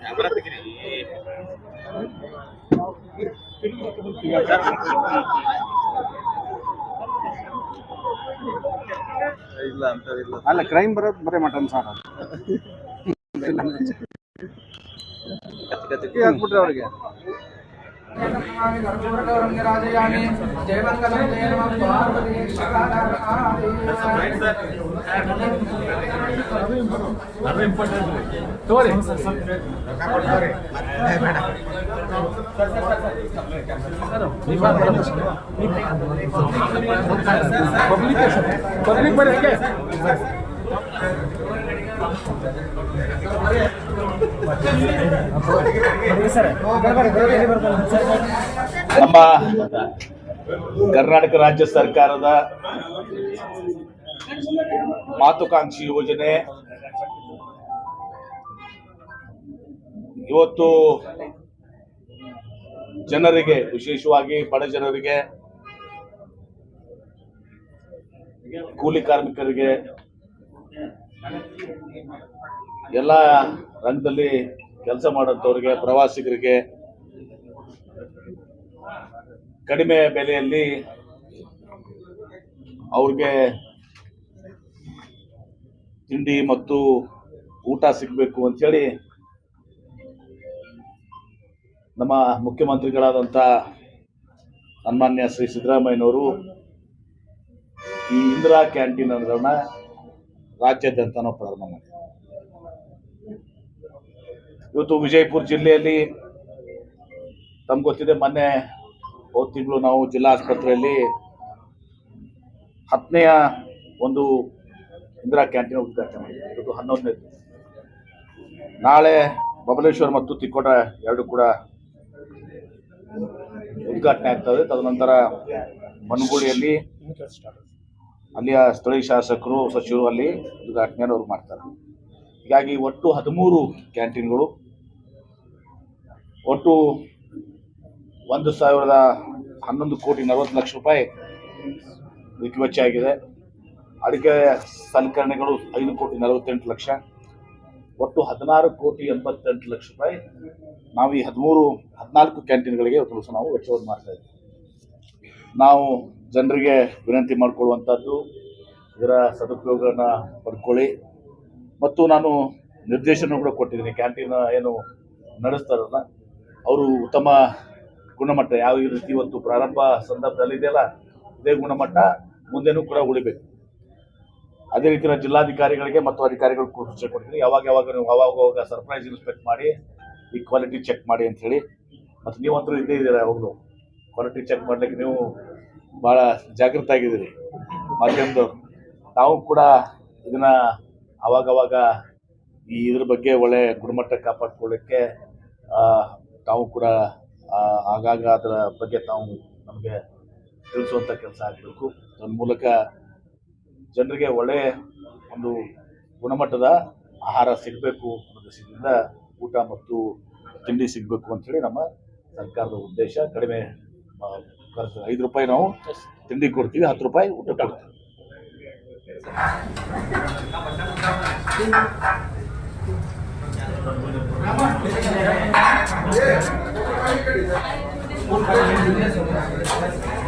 Camera ತೆಗೀರಿ. ಇಲ್ಲ ಅಲ್ಲ ಕ್ರೈಮ್ ಬರೋದು ಬರೀ ಮಟನ್ ಸಾರು. ಹಾಕ್ಬಿಟ್ರಿ ಅವ್ರಿಗೆ. రాజయాని జయమంగళం జయమం పార్వతీ చాలా ఇంపార్టెంట్ తోరే sir sir తోరే madam sir sir public public public ನಮ್ಮ ಕರ್ನಾಟಕ ರಾಜ್ಯ ಸರ್ಕಾರದ ಮಾತುಕಾಂಕ್ಷಿ ಯೋಜನೆ. ಇವತ್ತು ಜನರಿಗೆ ವಿಶೇಷವಾಗಿ ಬಡ ಜನರಿಗೆ ಕೂಲಿ ಕಾರ್ಮಿಕರಿಗೆ ಎಲ್ಲ ರಂಗದಲ್ಲಿ ಕೆಲಸ ಮಾಡೋಂಥವ್ರಿಗೆ ಪ್ರವಾಸಿಗರಿಗೆ ಕಡಿಮೆ ಬೆಲೆಯಲ್ಲಿ ಅವ್ರಿಗೆ ತಿಂಡಿ ಮತ್ತು ಊಟ ಸಿಗಬೇಕು ಅಂಥೇಳಿ ನಮ್ಮ ಮುಖ್ಯಮಂತ್ರಿಗಳಾದಂಥ ಸನ್ಮಾನ್ಯ ಶ್ರೀ ಸಿದ್ದರಾಮಯ್ಯನವರು ಈ ಇಂದಿರಾ ಕ್ಯಾಂಟೀನ್ ಅನ್ನೋದನ್ನು ರಾಜ್ಯಾದ್ಯಂತ ನಾವು ಪ್ರಾರಂಭ ಮಾಡಿದ್ವಿ. ಇವತ್ತು ವಿಜಯಪುರ ಜಿಲ್ಲೆಯಲ್ಲಿ, ತಮ್ಗೆ ಗೊತ್ತಿದೆ, ಮೊನ್ನೆ ಹೋದ ತಿಂಗಳು ನಾವು ಜಿಲ್ಲಾ ಆಸ್ಪತ್ರೆಯಲ್ಲಿ ಹತ್ತನೆಯ ಒಂದು ಇಂದಿರಾ ಕ್ಯಾಂಟೀನ್ ಉದ್ಘಾಟನೆ ಮಾಡಿದ್ವಿ. ಇವತ್ತು ಹನ್ನೊಂದನೇ ನಾಳೆ ಬಬಲೇಶ್ವರ್ ಮತ್ತು ತಿಕ್ಕೋಟ ಎರಡು ಕೂಡ ಉದ್ಘಾಟನೆ ಆಗ್ತದೆ ತದನಂತರ ಮನ್ಗುಳಿಯಲ್ಲಿ ಅಲ್ಲಿಯ ಸ್ಥಳೀಯ ಶಾಸಕರು, ಸಚಿವರು ಅಲ್ಲಿ ಉದ್ಘಾಟನೆಯನ್ನು ಅವ್ರು ಮಾಡ್ತಾರೆ. ಹೀಗಾಗಿ ಒಟ್ಟು ಹದಿಮೂರು ಕ್ಯಾಂಟೀನ್ಗಳು. ಒಟ್ಟು ಒಂದು ಸಾವಿರದ ಹನ್ನೊಂದು ಕೋಟಿ ನಲವತ್ತು ಲಕ್ಷ ರೂಪಾಯಿ ವೆಚ್ಚ ಆಗಿದೆ. ಅಡಿಕೆ ಸಲಕರಣೆಗಳು ಐದು ಕೋಟಿ ನಲವತ್ತೆಂಟು ಲಕ್ಷ. ಒಟ್ಟು ಹದಿನಾರು ಕೋಟಿ ಎಂಬತ್ತೆಂಟು ಲಕ್ಷ ರೂಪಾಯಿ ನಾವು ಈ ಹದಿಮೂರು, ಹದಿನಾಲ್ಕು ಕ್ಯಾಂಟೀನ್ಗಳಿಗೆ ಇವತ್ತು ನಾವು ವೆಚ್ಚವನ್ನು ಮಾಡ್ತಾ ಇದ್ದೀವಿ. ನಾವು ಜನರಿಗೆ ವಿನಂತಿ ಮಾಡಿಕೊಳ್ಳುವಂಥದ್ದು, ಇದರ ಸದುಪಯೋಗನ ಪಡ್ಕೊಳ್ಳಿ. ಮತ್ತು ನಾನು ನಿರ್ದೇಶನ ಕೂಡ ಕೊಟ್ಟಿದ್ದೀನಿ. ಕ್ಯಾಂಟೀನ್ ಏನು ನಡೆಸ್ತಾರಲ್ಲ, ಅವರು ಉತ್ತಮ ಗುಣಮಟ್ಟ, ಯಾವ ರೀತಿ ಇವತ್ತು ಪ್ರಾರಂಭ ಸಂದರ್ಭದಲ್ಲಿ ಇದೆಯಲ್ಲ, ಇದೇ ಗುಣಮಟ್ಟ ಮುಂದೆನೂ ಕೂಡ ಉಳಿಬೇಕು. ಅದೇ ರೀತಿ ಜಿಲ್ಲಾಧಿಕಾರಿಗಳಿಗೆ ಮತ್ತು ಅಧಿಕಾರಿಗಳಿಗೆ ಸೂಚನೆ ಕೊಡ್ತೀನಿ ಯಾವಾಗ ಯಾವಾಗ ನೀವು ಅವಾಗ ಅವಾಗ ಸರ್ಪ್ರೈಸ್ ಇನ್ಸ್ಪೆಕ್ಟ್ ಮಾಡಿ, ಈ ಕ್ವಾಲಿಟಿ ಚೆಕ್ ಮಾಡಿ ಅಂತ ಮತ್ತು ನೀವಂತೂ ಇದ್ದೇ ಇದ್ದೀರಾ ಯಾವಾಗಲೂ? ಕ್ವಾಲಿಟಿ ಚೆಕ್ ಮಾಡ್ಲಿಕ್ಕೆ ನೀವು ಭಾಳ ಜಾಗೃತ ಆಗಿದ್ದೀರಿ ಮಾಧ್ಯಮದವ್ರು. ನಾವು ಕೂಡ ಇದನ್ನ ಅವಾಗವಾಗ ಈ ಇದ್ರ ಬಗ್ಗೆ ಒಳ್ಳೆ ಗುಣಮಟ್ಟ ಕಾಪಾಡ್ಕೊಳ್ಳಿಕ್ಕೆ ಆ, ತಾವು ಕೂಡ ಆಗಾಗ ಅದರ ಬಗ್ಗೆ ತಾವು ನಮಗೆ ತಿಳಿಸುವಂಥ ಕೆಲಸ ಆಗಬೇಕು. ಅದ್ರ ಮೂಲಕ ಜನರಿಗೆ ಒಳ್ಳೆ ಒಂದು ಗುಣಮಟ್ಟದ ಆಹಾರ ಸಿಗಬೇಕು ಅನ್ನೋ ದೃಷ್ಟಿಯಿಂದ ಊಟ ಮತ್ತು ತಿಂಡಿ ಸಿಗಬೇಕು ಅಂತೇಳಿ ನಮ್ಮ ಸರ್ಕಾರದ ಉದ್ದೇಶ. ಕಡಿಮೆ ಖರ್ಚು ಐದು ರೂಪಾಯಿ ನಾವು ತಿಂಡಿ ಕೊಡ್ತೀವಿ ಹತ್ತು ರೂಪಾಯಿ ಊಟ ಕೊಡ್ತೀವಿ. Gracias.